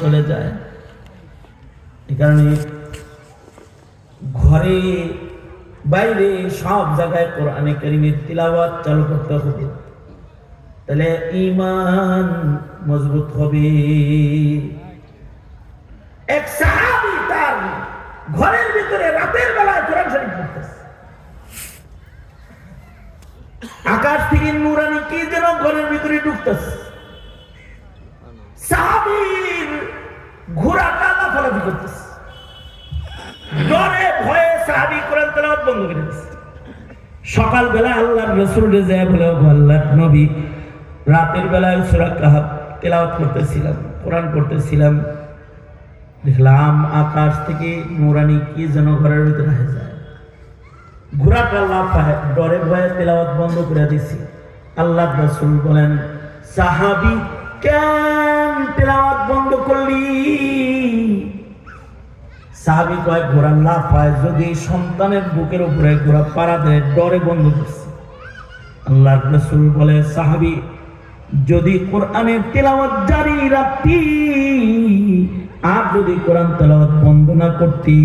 চলে যায়। এই কারণে ঘরে, বাইরে সব জায়গায় কোরআনে কারিমের তিলাওয়াত চালু করতে হবে। তাহলে ইমান মজবুত হবে। এক সাহাবী তার ঘরের ভিতরে রাতের বেলায় কোরআন শরীফ পড়তেছে। আকাশ থেকে কি যেন ঘরের ভিতরে ঢুকতেছে সাহাবীর ঘোড়াটা লাফালাফি করতেছে ডরে ভয়ে সাহাবি কোরআন তেলাওয়াত বন্ধ করে আল্লাহর রসুল যায় বলে নবী, রাতের বেলায় সূরা কাহাব তেলাওয়াত করতেছিলাম, কোরআন দেখলাম আকাশ থেকে নুরানি কি যেন ঘরের ভিতরে হয়ে যায়। ঘোড়াটা লাফায় ডরে ভয়ে তেলাওয়াত বন্ধ করে দিছি আল্লাহ রসুল বলেন, সাহাবি, কেন তেলাওয়াত বন্ধ করলি? সাহাবি কয় ঘোড়া লাফায় যদি সন্তানের বুকের উপরে ঘোড়া পাড়া দেয়, ডরে বন্ধ করছে। আল্লাহ রসুল বলে, সাহাবি, যদি কোরআনের তেলাওয়াত জারি রাখতি, আর যদি কোরআন তেলাওয়াত বন্ধ না করতি,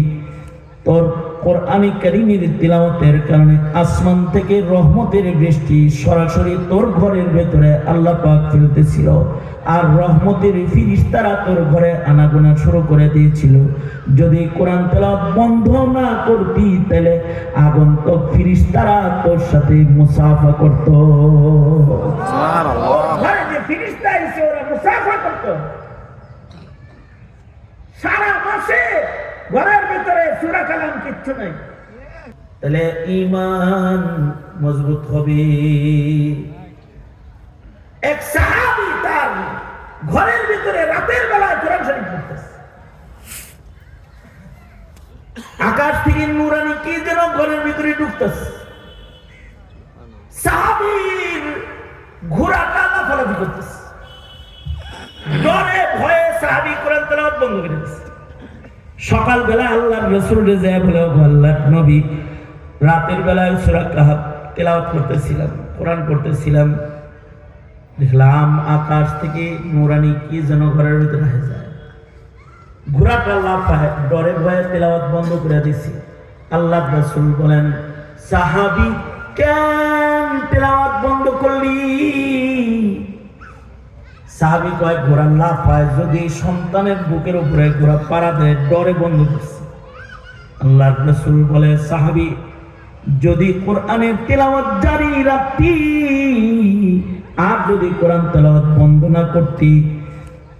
তোর কোরআনি কারিমের তিলাওয়াতের কারণে আসমান থেকে রহমতের বৃষ্টি সরাসরি তোর ঘরের ভেতরে আল্লাহ পাক ফেলতেছিল। আর রহমতের ফিরিস্তারা তোর ঘরে আনাগোনা শুরু করে দিয়েছিল। যদি কোরআন তেলাওয়াত বন্ধ না করতি তাহলে আগন্তক ফিরিস্তারা তোর সাথে মুসাফা করতো। সারা মাসে ঘরের ভিতরে সুরা কালাম কিচ্ছু নাই। তাহলে ইমান মজবুত হবে। এক সাহাবি তার ঘরের ভিতরে রাতের বেলায় কোরআন শরীফ পড়তেছে আকাশ থেকে নুরানি কি যেন ঘরের ভিতরে ঢুকতেছে। ঘোড়াটা লাফালাফি করতেছে। ডরে ভয়ে সাহাবি কোরআন বন্ধ করে বলে ও আল্লাহর নবী, রাতের বেলায় সূরা কাহাব তেলাওয়াত করতেছিলাম, কোরআন করতেছিলাম দেখলাম আকাশ থেকে নুরানি কি যেন ঘরের ভিতরে হয়ে যায়। ঘোড়াটা লাফায় ডরে ভয়ে তেলাওয়াত বন্ধ করে দিছি আল্লাহ রসুল বলেন, সাহাবি, কেন তেলাওয়াত বন্ধ করলি? সাহাবি কয়, ঘোড়া লাফায় যদি সন্তানের বুকের উপরে ঘোড়া পাড়া দেয়, ডরে বন্ধ করছে। আল্লাহ রসুল বলে, সাহাবি, যদি কোরআনের তেলাওয়াত জারি রাখতি আর যদি কোরআন তেলাওয়াত বন্ধ না করতি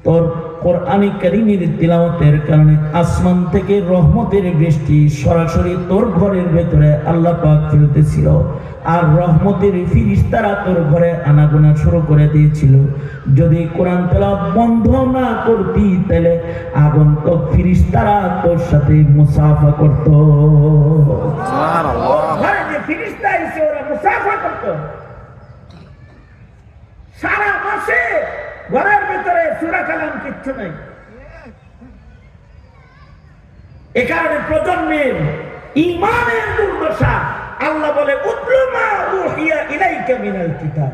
তোর কোরআনি কারিমের তেলাওয়াতের কারণে আসমান থেকে রহমতের বৃষ্টি সরাসরি তোর ঘরের ভেতরে আল্লাহ পাক ফেলতেছিল। আর রহমতের ফিরিস্তারা তোর ঘরে আনাগোনা শুরু করে দিয়েছিল। যদি কোরআন তেলাওয়াত বন্ধ না করতি তাহলে আগন্তক ফিরিস্তারা তোর সাথে মুসাফা করত। ফিরিস্তা এসে ওরা মুসাফা করত। সারা মাসে ঘরের ভিতরে সুরা কালাম কিচ্ছু নাই। এ কারণে প্রজন্মের ইমানের দুর্দশা, আল্লাহ বলে উতলুমা উহিয়া কিতাব।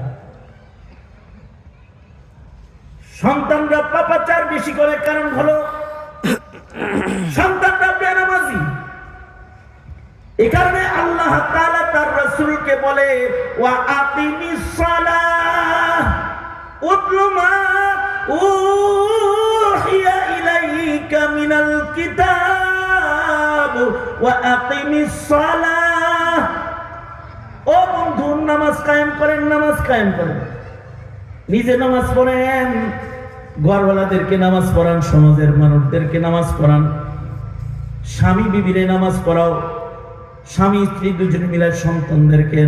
সন্তানরা পাপাচার বেশি করে, কারণ হলো সন্তানরা বেনামাজি। এ কারণে আল্লাহ তাআলা তার রাসূলকে বলে, ওয়া আকিমিস নামাজ কায়েম করেন, নামাজ কায়েম করেন। নিজে নামাজ পড়েন, ঘরওয়ালাদেরকে নামাজ পড়ান, সমাজের মানুষদেরকে নামাজ পড়ান। স্বামী বিবিরে নামাজ পড়াও স্বামী স্ত্রী দুজন মিলে সন্তানদেরকে